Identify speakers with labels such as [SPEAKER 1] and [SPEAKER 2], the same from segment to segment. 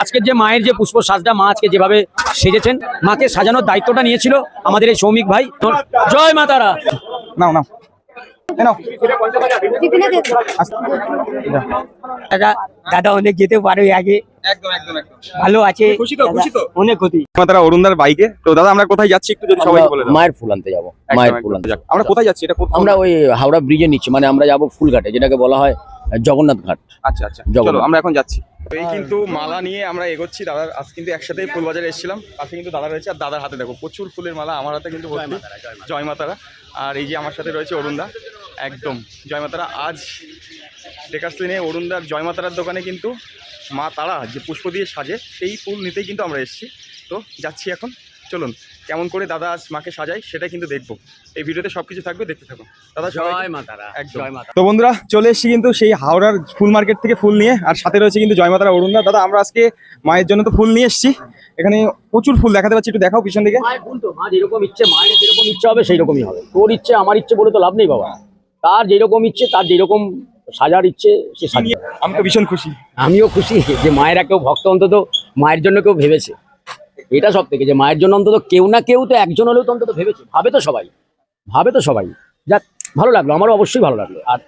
[SPEAKER 1] আজকের যে মায়ের যে পুষ্প সাজটা মা আজকে যেভাবে সেজেছেন মাকে সাজানোর দায়িত্বটা নিয়েছিল আমাদের এই সৌমিক ভাই। জয় মা তারা।
[SPEAKER 2] নাও নাও।
[SPEAKER 1] দাদা অনেক যেতে পারে আগে।
[SPEAKER 2] একদম একদম একদম।
[SPEAKER 1] ভালো আছে।
[SPEAKER 2] খুশি তো,
[SPEAKER 1] অনেক ক্ষতি।
[SPEAKER 2] তারা অরুণদার বাইকে। তো দাদা আমরা কোথায় যাচ্ছি একটু যদি সবাই বলে
[SPEAKER 3] মায়ের ফুল আনতে যাব মায়ের ফুল আনতে।
[SPEAKER 2] আমরা কোথায় যাচ্ছি? এটা
[SPEAKER 3] আমরা ওই হাওড়া ব্রিজে নিচ্ছি মানে আমরা যাব ফুলঘাটে যেটাকে বলা হয় জগন্নাথ ঘাট।
[SPEAKER 2] আচ্ছা আচ্ছা। আমরা এখন যাচ্ছি। এই কিন্তু মালা নিয়ে আমরা এগোচ্ছি দাদার আজ কিন্তু একসাথেই ফুল বাজারে এসেছিলাম। পাশে কিন্তু দাদা রয়েছে আর দাদার হাতে দেখো প্রচুর ফুলের মালা আমার হাতে কিন্তু জয় মাতারা। আর এই যে আমার সাথে রয়েছে অরুণদা একদম জয় মাতারা। আজ ডেকার লেনে অরুণদার জয় মাতারার দোকানে কিন্তু মা তারা যে পুষ্প দিয়ে সাজে সেই ফুল নিতেই কিন্তু আমরা এসেছি। তো যাচ্ছি এখন। চলুন কেমন করে দাদা আজ মাকে সাজায় সেটাই কিন্তু দেখব। এই ভিডিওতে সব কিছু থাকবে দেখতে থাকুন। দাদা
[SPEAKER 1] জয় মা তারা
[SPEAKER 2] একদম।
[SPEAKER 1] জয় মা তারা।
[SPEAKER 2] তো বন্ধুরা চলে এসেছি কিন্তু সেই হাওড়ার ফুল মার্কেট থেকে ফুল নিয়ে আর সাথে রয়েছে কিন্তু জয়মাতারা অরুণদা দাদা আমরা আজকে মায়ের জন্য তো ফুল নিয়ে এসেছি। এখানে প্রচুর ফুল দেখাতে পাচ্ছি একটু দেখাও পিছন দিকে।
[SPEAKER 1] মায়ের তো মা যেরকম ইচ্ছে মায়ের যেরকম ইচ্ছে হবে সেই রকমই হবে। তোর ইচ্ছে আমার ইচ্ছে বলে তো লাভ নেই বাবা। তার যেরকম ইচ্ছে তার যেরকম সাজার ইচ্ছে সে সাজিয়ে
[SPEAKER 2] আমি তো ভীষণ খুশি।
[SPEAKER 1] আমিও খুশি যে মায়েরা কেউ ভক্ত অন্তত মায়ের জন্য কেউ ভেবেছে। এটা সব থেকে যে মায়ের জন্য অন্তত কেউ না কেউ তো একজন হলেও তো অন্তত ভেবেছে। ভাবে তো সবাই ভাবে তো সবাই। যাক ভালো লাগল আমারও অবশ্যই ভালো লাগল। আর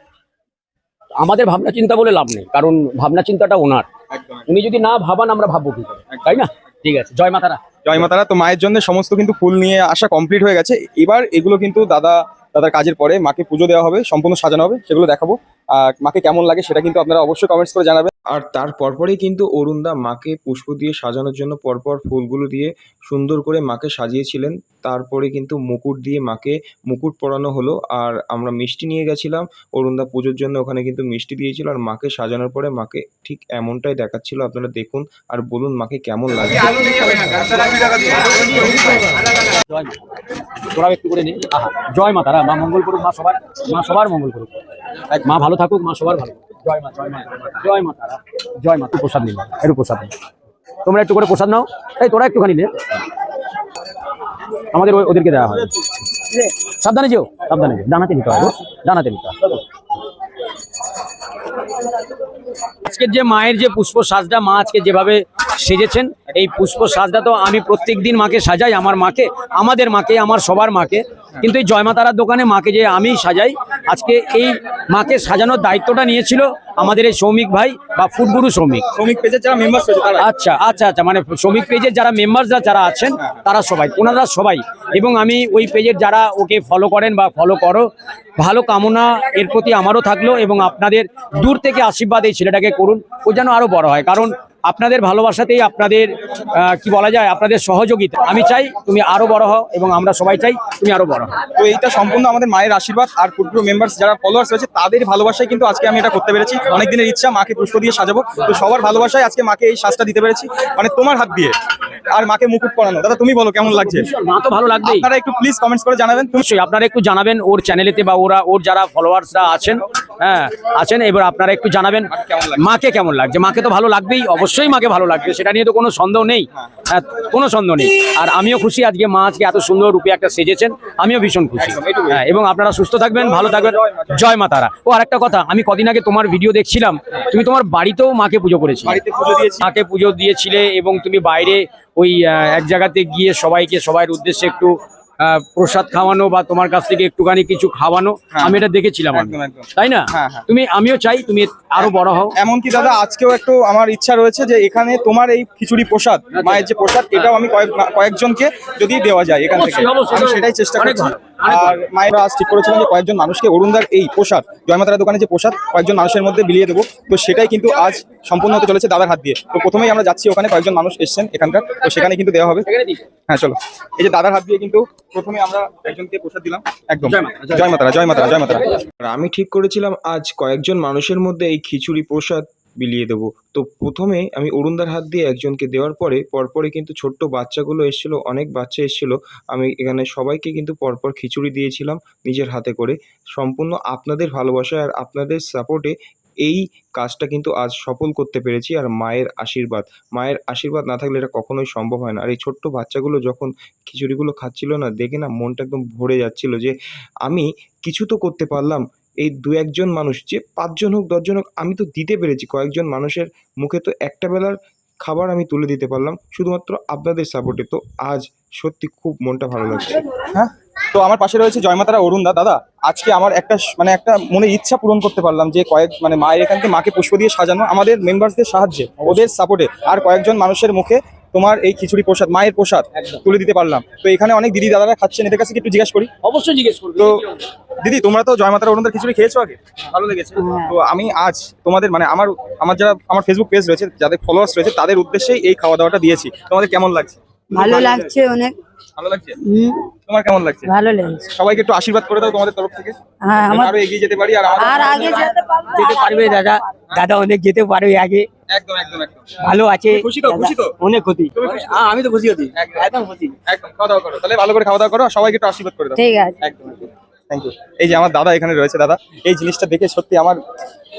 [SPEAKER 1] আমাদের ভাবনা চিন্তা বলে লাভ নেই কারণ ভাবনা চিন্তাটা ওনার। উনি যদি না ভাবান আমরা ভাববো কি করে? তাই না? ঠিক আছে জয় মাতারা।
[SPEAKER 2] জয় মাতারা। তো মায়ের জন্য সমস্ত কিন্তু ফুল নিয়ে আসা কমপ্লিট হয়ে গেছে। এবার এগুলো কিন্তু দাদা দাদার কাজের পরে মাকে পুজো দেওয়া হবে সম্পূর্ণ সাজানো হবে সেগুলো দেখাবো। মাকে কেমন লাগে সেটা কিন্তু আপনারা অবশ্যই কমেন্টস করে জানাবেন।
[SPEAKER 4] আর তার পরপরই কিন্তু অরুণদা মাকে পুষ্প দিয়ে সাজানোর জন্য পরপর ফুলগুলো দিয়ে সুন্দর করে মাকে সাজিয়েছিলেন। তারপরে কিন্তু মুকুট দিয়ে মাকে মুকুট পরানো হলো। আর আমরা মিষ্টি নিয়ে গেছিলাম। অরুণদা পুজোর জন্য ওখানে কিন্তু মিষ্টি দিয়েছিল। আর মাকে সাজানোর পরে মাকে ঠিক এমনটাই দেখাচ্ছিল। আপনারা দেখুন আর বলুন মাকে কেমন লাগে।
[SPEAKER 1] জয় মা। তোরাও একটু করে নে। জয় মা তারা। মা মঙ্গল করুক মা সবার মা সবার মঙ্গল করুক। মা ভালো থাকুক মা সবার ভালো জয় মা জয় মা জয় মা তারা। জয় মা প্রসাদ নিন একটু প্রসাদ নিন। তোমরা একটু করে প্রসাদ নাও। এই তোরা একটুখানি নে আমাদের ওদেরকে দেওয়া হয়। সাবধানে যেও সাবধানে যেও। ডানাতে নিতে হবে ডানাতে নিতে হবে আজকের যে মায়ের যে পুষ্প সাজটা মা আজকে যেভাবে সেজেছেন এই পুষ্প সাজটা তো আমি প্রত্যেক দিন মাকে সাজাই আমার মাকে আমাদের মাকে আমার সবার মাকে। কিন্তু এই জয়মাতারার দোকানে মাকে যে আমি সাজাই আজকে এই মাকে সাজানোর দায়িত্বটা নিয়েছিল আমাদের এই শ্রমিক ভাই বা ফুটগুরু শ্রমিক
[SPEAKER 2] শ্রমিক পেজের যারা মেম্বার্স রয়েছে
[SPEAKER 1] আচ্ছা আচ্ছা আচ্ছা মানে শ্রমিক পেজের যারা মেম্বারসরা যারা আছেন তারা সবাই ওনারা সবাই। এবং আমি ওই পেজের যারা ওকে ফলো করেন বা ফলো করো ভালো কামনা এর প্রতি আমারও থাকল এবং আপনাদের দূর থেকে আশীর্বাদ এই ছেলেটাকে করুন। ও যেন আরও বড় হয় কারণ আপনাদের ভালোবাসাতেই আপনাদের কি বলা যায় আপনাদের সহযোগিতা। আমি চাই তুমি আরও বড় হও এবং আমরা সবাই চাই তুমি আরও বড় হও।
[SPEAKER 2] তো এইটা সম্পূর্ণ আমাদের মায়ের আশীর্বাদ আর ফুটপ্রো মেম্বার্স যারা ফলোয়ার্স রয়েছে তাদের ভালোবাসায় কিন্তু আজকে আমি এটা করতে পেরেছি। অনেক দিনের ইচ্ছা মাকে পুষ্প দিয়ে সাজাবো। তো সবার ভালোবাসায় আজকে মাকে এই সাজটা দিতে পেরেছি। মানে তোমার হাত দিয়ে আর মাকে মুকুট পরানো। দাদা তুমি বলো কেমন লাগছে?
[SPEAKER 1] মা তো ভালো লাগবে
[SPEAKER 2] আপনারা একটু প্লিজ কমেন্টস করে জানাবেন। তুমি
[SPEAKER 1] আপনারা একটু জানাবেন ওর চ্যানেলেতে বা ওরা ওর যারা ফলোয়ার্সরা আছেন। হ্যাঁ আছেন এবার আপনারা একটু জানাবেন মাকে কেমন লাগছে? মাকে তো ভালো লাগবেই অবশ্যই মাকে ভালো লাগবে সেটা নিয়ে তো কোনো সন্দেহ নেই। হ্যাঁ, কোনো সন্দেহ নেই। আর আমিও খুশি আজকে মা আজকে এত সুন্দর রূপে একটা সেজেছেন আমিও ভীষণ খুশি। হ্যাঁ এবং আপনারা সুস্থ থাকবেন ভালো থাকবেন। জয় মা তারা। ও আরেকটা কথা আমি কদিন আগে তোমার ভিডিও দেখছিলাম তুমি তোমার বাড়িতেও মাকে পুজো করেছিলে।
[SPEAKER 2] বাড়িতে পুজো দিয়েছি।
[SPEAKER 1] মাকে পুজো দিয়েছিলে এবং তুমি বাইরে ওই এক জায়গাতে গিয়ে সবাইকে সবার উদ্দেশ্যে একটু প্রসাদ খাওয়ানো বা তোমার কাছ থেকে একটুখানি কিছু খাওয়ানো
[SPEAKER 2] হ্যাঁ।
[SPEAKER 1] আমি এটা দেখেছিলাম। তাই না
[SPEAKER 2] হ্যাঁ, হ্যাঁ।
[SPEAKER 1] তুমি আমিও চাই তুমি আরও বড় হও
[SPEAKER 2] এমনকি দাদা আজকেও একটু আমার ইচ্ছা রয়েছে যে এখানে তোমার এই খিচুড়ি প্রসাদ মায়ের যে প্রসাদ এটাও আমি কয়েক কয়েকজনকে যদি দেওয়া যায় এখান থেকে। আমি সেটাই চেষ্টা করেছি আর মায়ের আজ ঠিক করেছিলেন যে কয়েকজন মানুষকে অরুণদার এই প্রসাদ জয়মাতারা দোকানে যে প্রসাদ কয়েকজন মানুষের মধ্যে বিলিয়ে দেবো তো সেটাই কিন্তু আজ সম্পূর্ণ হতে চলেছে দাদার হাত দিয়ে। তো প্রথমেই আমরা যাচ্ছি ওখানে কয়েকজন মানুষ এসেছেন এখানকার তো সেখানে কিন্তু দেওয়া হবে। হ্যাঁ চলো। এই যে দাদার হাত দিয়ে কিন্তু প্রথমে আমরা একজনকে প্রসাদ দিলাম একদম।
[SPEAKER 1] জয় মাতা, জয়
[SPEAKER 2] জয় মাতারা জয় মাতারা জয় মাতারা
[SPEAKER 4] আর আমি ঠিক করেছিলাম আজ কয়েকজন মানুষের মধ্যে এই খিচুড়ি প্রসাদ বিলিয়ে দেবো। তো প্রথমে আমি অরুণদার হাত দিয়ে একজনকে দেওয়ার পরে পরপরে কিন্তু ছোট্ট বাচ্চাগুলো এসেছিল, অনেক বাচ্চা এসেছিল। আমি এখানে সবাইকে কিন্তু পরপর খিচুড়ি দিয়েছিলাম নিজের হাতে করে। সম্পূর্ণ আপনাদের ভালোবাসায় আর আপনাদের সাপোর্টে এই কাজটা কিন্তু আজ সফল করতে পেরেছি আর মায়ের আশীর্বাদ। মায়ের আশীর্বাদ না থাকলে এটা কখনোই সম্ভব হয় না। আর এই ছোট্ট বাচ্চাগুলো যখন খিচুড়িগুলো খাচ্ছিল না, দেখে না মনটা একদম ভরে যাচ্ছিল যে আমি কিছু তো করতে পারলাম। এই দু একজন মানুষ যে পাঁচজন হোক দশজন হোক আমি তো দিতে পেরেছি। কয়েকজন মানুষের মুখে তো একটা বেলার খাবার আমি তুলে দিতে পারলাম শুধুমাত্র আপনাদের সাপোর্টে তো আজ সত্যি খুব মনটা ভালো লাগছে।
[SPEAKER 2] হ্যাঁ? তো আমার পাশে রয়েছে জয়মাতারা অরুণ দা। দাদা আজকে আমার একটা মানে একটা মনে ইচ্ছা পূরণ করতে পারলাম যে কয়েক মানে মায়ের এখান থেকে মাকে পুষ্প দিয়ে সাজানো আমাদের মেম্বারসদের সাহায্যে ওদের সাপোর্টে আর কয়েকজন মানুষের মুখে তোমার এই খিচুড়ি প্রসাদ মায়ের প্রসাদ তুলে দিতে পারলাম। তো এখানে অনেক দিদি দাদারা খাচ্ছেন এদের কাছে কি একটু জিজ্ঞেস করি?
[SPEAKER 1] অবশ্যই জিজ্ঞেস করব।
[SPEAKER 2] তো দিদি তোমরা তো জয়মাতারা অরুণদার খিচুড়ি খেয়েছো আগে? ভালো লেগেছে। তো আমি আজ তোমাদের মানে আমার আমার যারা আমার ফেসবুক পেজ রয়েছে যাদের ফলোয়ার্স রয়েছে তাদের উদ্দেশ্যেই এই খাওয়া দাওয়াটা দিয়েছি। তোমাদের কেমন লাগছে?
[SPEAKER 5] ভালো লাগছে অনেক।
[SPEAKER 2] ভালো লাগছে? তোমার কেমন লাগছে?
[SPEAKER 5] ভালো লেগেছে।
[SPEAKER 2] সবাইকে একটু আশীর্বাদ করে দাও তোমাদের তরফ থেকে।
[SPEAKER 5] হ্যাঁ
[SPEAKER 2] আরও এগিয়ে যেতে পারি আর
[SPEAKER 5] আর আগে যেতে পারব
[SPEAKER 6] যেতে পারবে দাদা দাদা অনেক যেতে পারবে আগে।
[SPEAKER 2] একদম একদম একদম।
[SPEAKER 6] ভালো আছে।
[SPEAKER 2] খুশি তো? খুশি তো?
[SPEAKER 6] অনেক
[SPEAKER 2] খুশি তো?
[SPEAKER 6] আমি তো খুশি হতি
[SPEAKER 2] একদম।
[SPEAKER 6] খুশি।
[SPEAKER 2] একদম খাওয়া দাওয়া করো। তাহলে ভালো করে খাওয়া দাওয়া করো সবাইকে একটু আশীর্বাদ করে দাও।
[SPEAKER 5] ঠিক আছে।
[SPEAKER 2] একদম একদম। থ্যাংক ইউ এই যে আমার দাদা এখানে রয়েছে দাদা এই জিনিসটা দেখে সত্যি আমার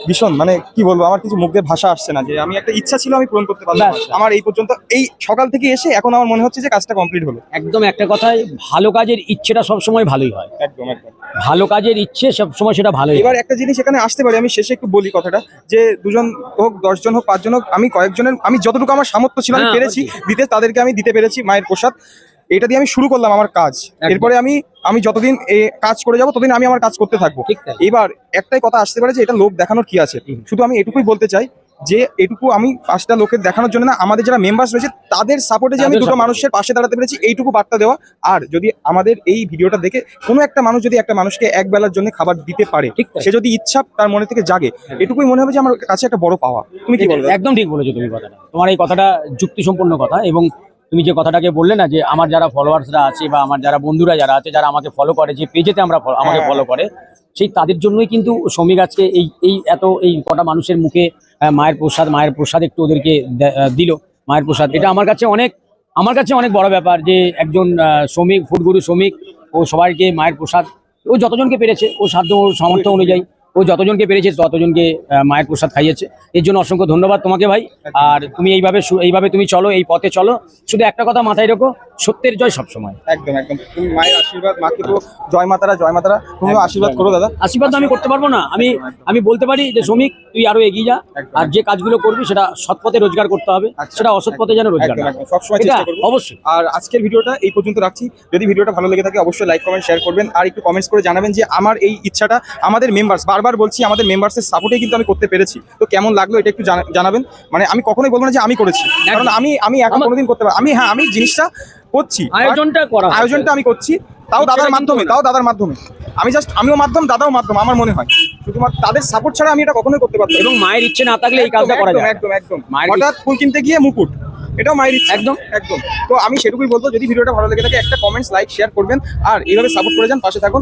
[SPEAKER 2] ভীষণ মানে কি বলব আমার কিছু মুখ দিয়ে ভাষা আসছে না যে আমি একটা ইচ্ছা ছিল আমি পূরণ করতে পারলাম। আমার এই পর্যন্ত এই সকাল থেকে এসে এখন আমার মনে হচ্ছে যে কাজটা কমপ্লিট হলো।
[SPEAKER 1] একদম একটা কথাই ভালো কাজের ইচ্ছেটা সবসময় ভালোই হয়।
[SPEAKER 2] একদম একদম।
[SPEAKER 1] ভালো কাজের ইচ্ছে সবসময় সেটা ভালোই
[SPEAKER 2] এবার একটা জিনিস এখানে আসতে পারে আমি শেষে একটু বলি কথাটা যে দুজন হোক দশজন হোক পাঁচজন হোক আমি কয়েকজনের আমি যতটুকু আমার সামর্থ্য ছিল আমি
[SPEAKER 1] হ্যাঁ,
[SPEAKER 2] পেরেছি দিতে তাদেরকে আমি দিতে পেরেছি মায়ের প্রসাদ। এটা দিয়ে আমি শুরু করলাম আমার কাজ। এরপরে আমি আমি যতদিন কাজ করে যাব ততদিন আমি আমার কাজ করতে থাকব।
[SPEAKER 1] ঠিক
[SPEAKER 2] এবার একটাই কথা আসতে পারে যে এটা লোক দেখানোর কি আছে? শুধু আমি এটুকুই বলতে চাই যে এটুকু আমি পাঁচটা লোকের দেখানোর জন্য না আমাদের যারা মেম্বার্স রয়েছে তাদের সাপোর্টে যে আমি দুটো মানুষের পাশে দাঁড়াতে পেরেছি এইটুকু বার্তা দেওয়া। আর যদি আমাদের এই ভিডিওটা দেখে কোনো একটা মানুষ যদি একটা মানুষকে এক বেলার জন্য খাবার দিতে পারে। সে যদি ইচ্ছা তার মনে থেকে জাগে এটুকুই মনে হবে যে আমার কাছে একটা বড় পাওয়া। তুমি কি বলবে
[SPEAKER 1] একদম ঠিক বলেছ তুমি কথাটা। তোমার এই কথাটা যুক্তিসম্পন্ন কথা এবং তুমি যে কথাটাকে বললে না যে আমার যারা ফলোয়ার্সরা আছে বা আমার যারা বন্ধুরা যারা আছে যারা আমাকে ফলো করে যে পেজেতে আমরা আমাকে
[SPEAKER 2] হ্যাঁ।
[SPEAKER 1] ফলো করে সেই তাদের জন্যই কিন্তু শ্রমিক আজকে এই এই এত এই কটা মানুষের মুখে মায়ের প্রসাদ মায়ের প্রসাদ একটু ওদেরকে দিল মায়ের প্রসাদ এটা আমার কাছে অনেক আমার কাছে অনেক বড় ব্যাপার যে একজন শ্রমিক ফুটগুরু শ্রমিক ও সবাইকে মায়ের প্রসাদ ও যতজনকে পেরেছে ও সাধ্য সামর্থ্য অনুযায়ী ও যতজনকে পেরেছে ততজনকে মায়ের প্রসাদ খাইয়েছে। এর জন্য অসংখ্য ধন্যবাদ তোমাকে ভাই। আর তুমি এইভাবে এইভাবে তুমি চলো এই পথে চলো। শুধু একটা কথা মাথায় রেখো সত্যের জয় সবসময়।
[SPEAKER 2] একদম একদম। তুমি মায়ের আশীর্বাদ মাকে তো জয় মাতারা জয় মাতারা। তুমিও আশীর্বাদ করো দাদা।
[SPEAKER 1] আশীর্বাদ আমি করতে পারব না। আমি আমি বলতে পারি যে শ্রমিক তুই আরও এগিয়ে যা। আর যে কাজগুলো করবি সেটা সৎ পথে রোজগার করতে হবে।
[SPEAKER 2] আচ্ছা।
[SPEAKER 1] সেটা অসৎ পথে যেন রোজগার
[SPEAKER 2] সবসময় চেষ্টা করব।
[SPEAKER 1] অবশ্যই।
[SPEAKER 2] আর আজকের ভিডিওটা এই পর্যন্ত রাখছি। যদি ভিডিওটা ভালো লেগে থাকে অবশ্যই লাইক কমেন্ট শেয়ার করবেন। আর একটু কমেন্টস করে জানাবেন যে আমার এই ইচ্ছাটা আমাদের মেম্বার্স বারবার বলছি আমাদের মেম্বার্সের সাপোর্টে কিন্তু আমি করতে পেরেছি। তো কেমন লাগল এটা একটু জানা- জানাবেন? মানে আমি কখনোই বলব না যে আমি করেছি। কারণ আমি আমি এখন কোনোদিন করতে পারি আমি হ্যাঁ আমি জিনিসটা করছি।
[SPEAKER 1] আয়োজনটা করা
[SPEAKER 2] আয়োজনটা আমি করছি। তাও দাদার মাধ্যমে তাও দাদার মাধ্যমে। আমি জাস্ট আমিও মাধ্যম দাদাও মাধ্যম আমার মনে হয়। শুধুমাত্র তাদের সাপোর্ট ছাড়া আমি এটা কখনোই করতে পারতাম
[SPEAKER 1] এবং মায়ের ইচ্ছে না থাকলে এই কাজটা করা যায়।
[SPEAKER 2] একদম একদম। হঠাৎ ফুল কিনতে গিয়ে মুকুট। এটাও মায়ের ইচ্ছে।
[SPEAKER 1] একদম।
[SPEAKER 2] একদম। তো আমি সেটুকুই বলব যদি ভিডিওটা ভালো লেগে থাকে একটা কমেন্টস লাইক শেয়ার করবেন। আর এইভাবে সাপোর্ট করে যান পাশে থাকুন।